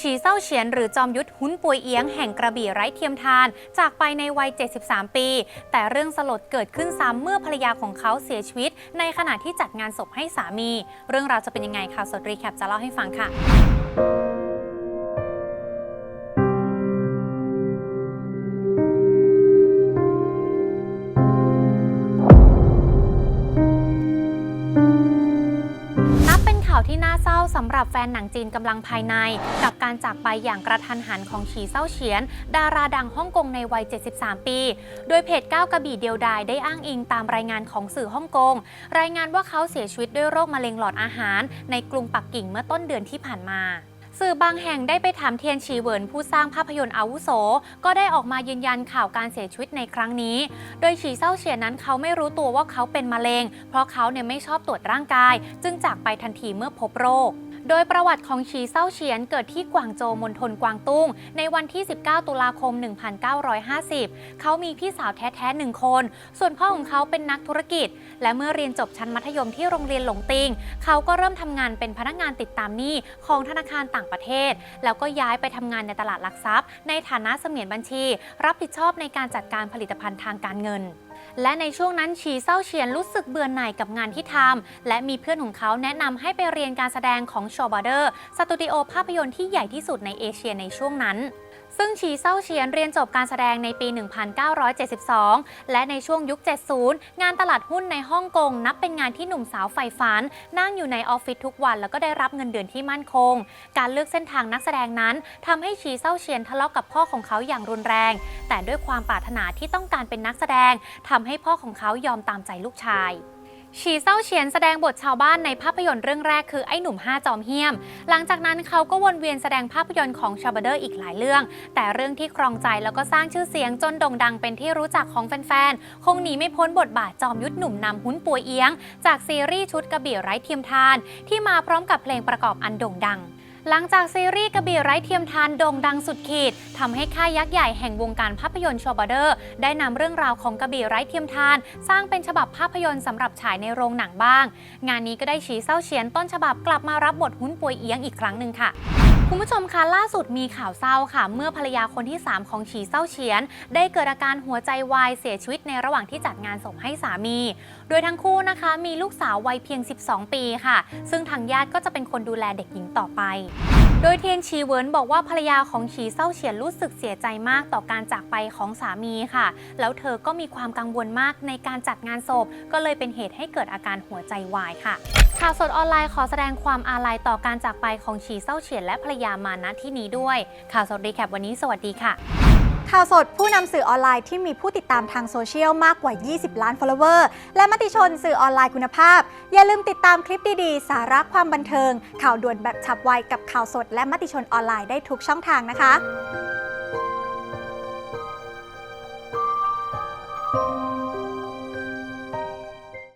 ฉีเศร้าเฉียนหรือจอมยุทธหุ้นปวยเอียงแห่งกระบี่ไร้เทียมทาน จากไปในวัย 73 ปี แต่เรื่องสลดเกิดขึ้นซ้ำเมื่อภรรยาของเขาเสียชีวิต ในขณะที่จัดงานศพให้สามี เรื่องราวจะเป็นยังไงข่าวสดรีแคปจะเล่าให้ฟังค่ะ ที่น่าเศร้าสำหรับแฟนหนังจีนกำลังภายใน กับการจากไปอย่างกระทันหันของฉีเซาเฉียน ดาราดังฮ่องกงในวัย 73 ปี โดยเพจก้าวกระบี่เดียวดายได้อ้างอิงตามรายงานของสื่อฮ่องกง รายงานว่าเขาเสียชีวิตด้วยโรคมะเร็งหลอดอาหาร ในกรุงปักกิ่งเมื่อต้นเดือนที่ผ่านมา สื่อบางแห่งได้ไปถามเทียนชีเวินผู้สร้างภาพยนตร์อาวุโส ก็ได้ออกมายืนยันข่าวการเสียชีวิตในครั้งนี้ โดยฉีเซาเฉียนนั้นเขาไม่รู้ตัวว่าเขาเป็นมะเร็ง เพราะเขาเนี่ยไม่ชอบตรวจร่างกาย จึงจากไปทันทีเมื่อพบโรค โดยประวัติของฉีเซาเฉียนเกิดที่กวางโจวมณฑลกวางตุ้ง ในวันที่ 19 ตุลาคม 1950 เขามีพี่สาวแท้ๆหนึ่งคน ส่วนพ่อของเขาเป็นนักธุรกิจ และเมื่อเรียนจบชั้นมัธยมที่โรงเรียนหลงติง เขาก็เริ่มทำงานเป็นพนักงานติดตามหนี้ของธนาคารต่างประเทศ แล้วก็ย้ายไปทำงานในตลาดหลักทรัพย์ ในฐานะเสมียนบัญชี รับผิดชอบในการจัดการผลิตภัณฑ์ทางการเงิน และในช่วงนั้นฉีเศร้าเฉียนรู้สึกเบื่อหน่ายกับงานที่ทำและมีเพื่อนของเขาแนะนำให้ไปเรียนการแสดงของโชบาเดอร์สตูดิโอภาพยนตร์ที่ใหญ่ที่สุดในเอเชียในช่วงนั้น ซึ่งฉีเศร้าเฉียนเรียนจบการแสดงในปี 1972 และในช่วงยุค 70 งานตลาดหุ้นในฮ่องกงนับเป็นงานที่หนุ่มสาวใฝ่ฝัน นั่งอยู่ในออฟฟิศทุกวันแล้วก็ได้รับเงินเดือนที่มั่นคง การเลือกเส้นทางนักแสดงนั้นทำให้ฉีเศร้าเฉียนทะเลาะกับพ่อของเขาอย่างรุนแรง แต่ด้วยความปรารถนาที่ต้องการเป็นนักแสดงทำให้พ่อของเขายอมตามใจลูกชาย ฉีเศร้าเฉียนแสดงบทชาวบ้านในภาพยนตร์เรื่องแรกคือไอ้หนุ่มห้าจอมเฮี้ยม หลังจากนั้นเขาก็วนเวียนแสดงภาพยนตร์ของชาบเดอร์อีกหลายเรื่อง แต่เรื่องที่ครองใจแล้วก็สร้างชื่อเสียงจนโด่งดังเป็นที่รู้จักของแฟนๆ คงหนีไม่พ้นบทบาทจอมยุทธหนุ่มนำหุ้นปัวเอียง จากซีรีส์ชุดกระบี่ไร้เทียมทาน ที่มาพร้อมกับเพลงประกอบอันโด่งดัง หลังจากซีรีส์กระบี่ไร้เทียมทานโด่งดังสุดขีดทำให้ค่ายยักษ์ใหญ่แห่งวงการภาพยนตร์ชอบาเดอร์ ได้นำเรื่องราวของกระบี่ไร้เทียมทาน สร้างเป็นฉบับภาพยนตร์สำหรับฉายในโรงหนังบ้าง งานนี้ก็ได้ฉีเศร้าเฉียนต้นฉบับกลับมารับบทหุ้นป่วยเอียงอีกครั้งหนึ่งค่ะ คุณผู้ชมคะล่าสุดมีข่าวเศร้าค่ะ เมื่อภรรยาคนที่ 3 ของฉีเศร้าเฉียน ได้เกิดอาการหัวใจวายเสียชีวิตในระหว่างที่จัดงานศพให้สามี โดยทั้งคู่นะคะ มีลูกสาววัยเพียง 12 ปีค่ะ ซึ่งทางญาติก็จะเป็นคนดูแลเด็กหญิงต่อไป โดยเทียนชีเวินบอกว่าภรรยาของฉีเศร้าเฉียนรู้สึกเสียใจมากต่อการจากไปของสามีค่ะ แล้วเธอก็มีความกังวลมากในการจัดงานศพ ก็เลยเป็นเหตุให้เกิดอาการหัวใจวายค่ะ ข่าวสดออนไลน์ขอแสดงความอาลัยต่อการจากไปของฉีเศร้าเฉียนและภรรยามาณที่นี้ด้วย ข่าวสดรีแคปวันนี้สวัสดีค่ะ ข่าวสดผู้นำสื่อออนไลน์ที่มีผู้ติดตามทางโซเชียลมากกว่า 20 ล้าน follower และมติชนสื่อออนไลน์คุณภาพ อย่าลืมติดตามคลิปดีๆ สาระความบันเทิง ข่าวด่วนแบบฉับไวกับข่าวสด และมติชนออนไลน์ได้ทุกช่องทางนะคะ